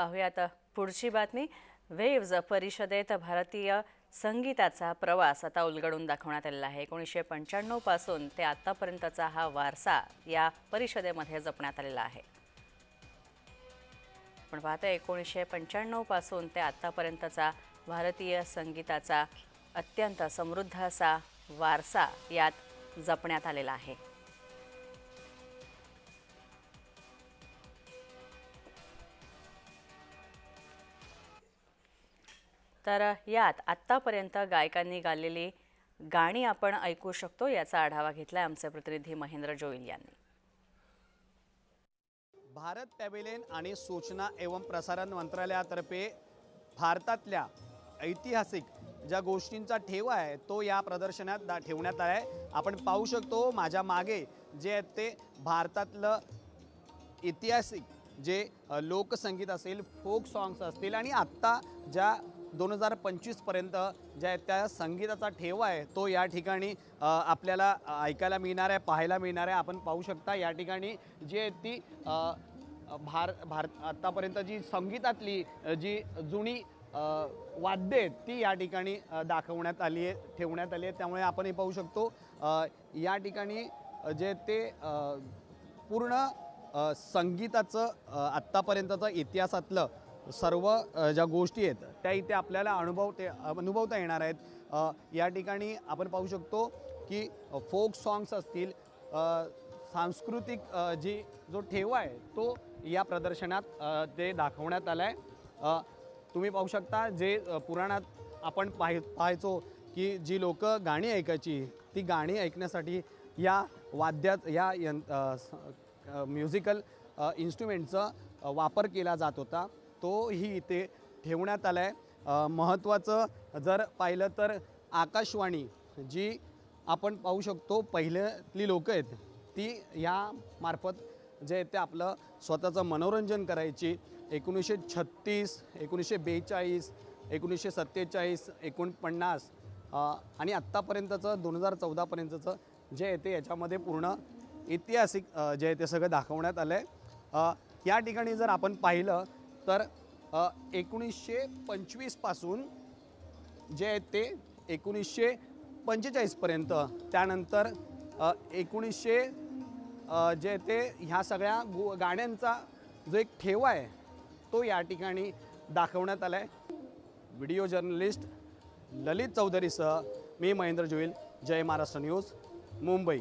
पाहूयात पुढची बातमी. वेव्ज परिषदेत भारतीय संगीताचा प्रवास आता उलगडून दाखवण्यात आलेला आहे. एकोणीसशे पंच्याण्णवपासून ते आतापर्यंतचा हा वारसा या परिषदेमध्ये जपण्यात आलेला आहे. आपण पाहतो एकोणीसशे पंच्याण्णवपासून ते आतापर्यंतचा भारतीय संगीताचा अत्यंत समृद्ध असा वारसा यात जपण्यात आलेला आहे. तर यात आत्तापर्यंत गायकांनी गायलेली गाणी आपण ऐकू शकतो याचा आढावा घेतला आमचे प्रतिनिधी महेंद्र जोईल यांनी. भारत पॅव्हेलियन आणि सूचना एवं प्रसारण मंत्रालयातर्फे भारतातल्या ऐतिहासिक ज्या गोष्टींचा ठेवा आहे तो या प्रदर्शनात दा ठेवण्यात आला आहे आपण पाहू शकतो माझ्या मागे जे आहेत ते भारतातलं ऐतिहासिक जे लोकसंगीत असेल फोक सॉंग्स असतील आणि आत्ता ज्या दोन हजार पंचवीसपर्यंत ज्या त्या संगीताचा ठेवा आहे तो या ठिकाणी आपल्याला ऐकायला मिळणार आहे पाहायला मिळणार आहे. आपण पाहू शकता या ठिकाणी जी आहे ती भार भार भारत आत्तापर्यंत जी संगीतातली जी जुनी अ, वाद्य आहेत ती या ठिकाणी दाखवण्यात आली आहे ठेवण्यात आली आहे. त्यामुळे आपण हे पाहू शकतो या ठिकाणी जे ते पूर्ण संगीताचं आत्तापर्यंतचं इतिहासातलं सर्व ज्या गोष्टी आहेत त्या इथे आपल्याला अनुभवते अनुभवता येणार आहेत. या ठिकाणी आपण पाहू शकतो की फोक सॉंग्स असतील सांस्कृतिक जी जो ठेवा आहे तो या प्रदर्शनात ते दाखवण्यात आला आहे तुम्ही पाहू शकता जे पुराणात आपण पाह पाहायचो की जी लोक गाणी ऐकायची ती गाणी ऐकण्यासाठी या वाद्यात या यं म्युझिकल इन्स्ट्रुमेंटचा वापर केला जात होता. तोही इथे ठेवण्यात आला आहे महत्त्वाचं जर पाहिलं तर आकाशवाणी जी आपण पाहू शकतो पहिल्यातली लोकं आहेत ती या मार्फत जे आहे ते आपलं स्वतःचं मनोरंजन करायची. एकोणीसशे छत्तीस एकोणीसशे बेचाळीस एकोणीसशे सत्तेचाळीस एकोणपन्नास आणि आत्तापर्यंतचं दोन हजार चौदापर्यंतचं जे आहे ते याच्यामध्ये पूर्ण ऐतिहासिक जे आहे ते सगळं दाखवण्यात आलं आहे या ठिकाणी जर आपण पाहिलं तर एकोणीसशे पंचवीसपासून जे आहेत ते एकोणीसशे पंचेचाळीसपर्यंत त्यानंतर एकोणीसशे जे ते ह्या सगळ्या गो गाण्यांचा जो एक ठेवा आहे तो या ठिकाणी दाखवण्यात आला आहे व्हिडिओ जर्नलिस्ट ललित चौधरीसह मी महेंद्र जोईल जय महाराष्ट्र न्यूज मुंबई.